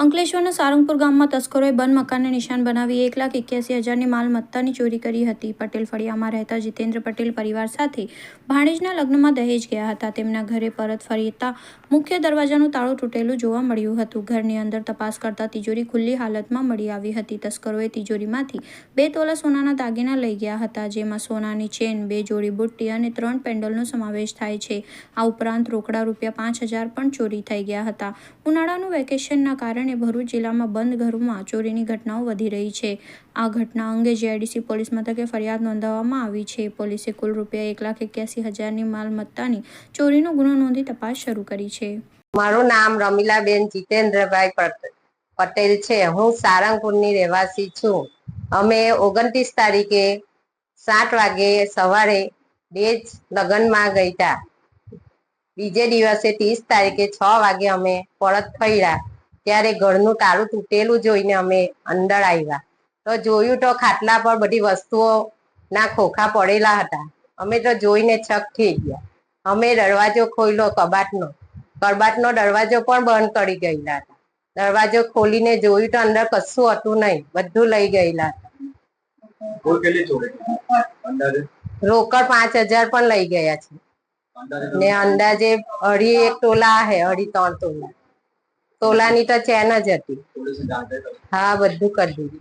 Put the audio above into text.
અંકલેશ્વરના સારંગપુર ગામમાં તસ્કરોએ બંધ મકાનને નિશાન બનાવી એક લાખ એક્યાસી હજારની માલમત્તાની ચોરી કરી હતી. પટેલ ફળિયામાં રહેતા જીતેન્દ્ર પટેલ પરિવાર સાથે ભાણેજના લગ્નમાં દહેજ ગયા હતા. તેમના ઘરે પરત ફરીતા મુખ્ય દરવાજાનું તાળું તૂટેલું જોવા મળ્યું હતું. ઘરની અંદર તપાસ કરતા તિજોરી ખુલ્લી હાલતમાં મળી આવી હતી. તસ્કરોએ તિજોરીમાંથી બે તોલા સોનાના દાગીના લઈ ગયા હતા, જેમાં સોનાની ચેન, બે જોડી બુટ્ટી અને ત્રણ પેન્ડલનો સમાવેશ થાય છે. આ ઉપરાંત રોકડા રૂપિયા પાંચ હજાર પણ ચોરી થઈ ગયા હતા. ઉનાળાનું વેકેશનના કારણે ભરૂચ જિલ્લામાં બંધ ઘરોમાં ચોરીની ઘટનાઓ વધી રહી છે. આ ઘટના અંગે જીઆઈડીસી પોલીસ મથકે ફરિયાદ નોંધાવવામાં આવી છે. પોલીસે કુલ રૂપિયા એક લાખ એક્યાસી હજારની માલમત્તાની ચોરીનો ગુનો નોંધી તપાસ શરૂ કરી છે. મારું નામ રમીલાબેન જીતેન્દ્રભાઈ પટ- પટેલ છે. હું સારંગપુરની રહેવાસી છું. અમે ઓગણત્રીસ તારીખે સાત વાગે સવારે બે જ લગ્નમાં ગઈ બીજે દિવસે ત્રીસ તારીખે છ વાગે અમે પરત ફર્યા. ત્યારે ઘરનું તાળું તૂટેલું જોઈને અમે અંદર આવ્યા. તો જોયું તો ખાટલા પર બધી વસ્તુઓ ના ખોખા પડેલા હતા. અમે તો જોઈને છક થઈ ગયા. અમે દરવાજો ખોલ્યો કબાટનો. કબાટનો દરવાજો પણ બંધ કરી ગયેલા હતા. દરવાજો ખોલીને જોયું તો અંદર કશું હતું નહીં. બધું લઈ ગયેલા હતા. રોકડ પાંચ હજાર પણ લઈ ગયા છે. ને અંદાજે અઢી એક તોલા હે અઢી ત્રણ તોલા. તોલાની તો ચેન જ હતી. હા બધું કરી દીધું.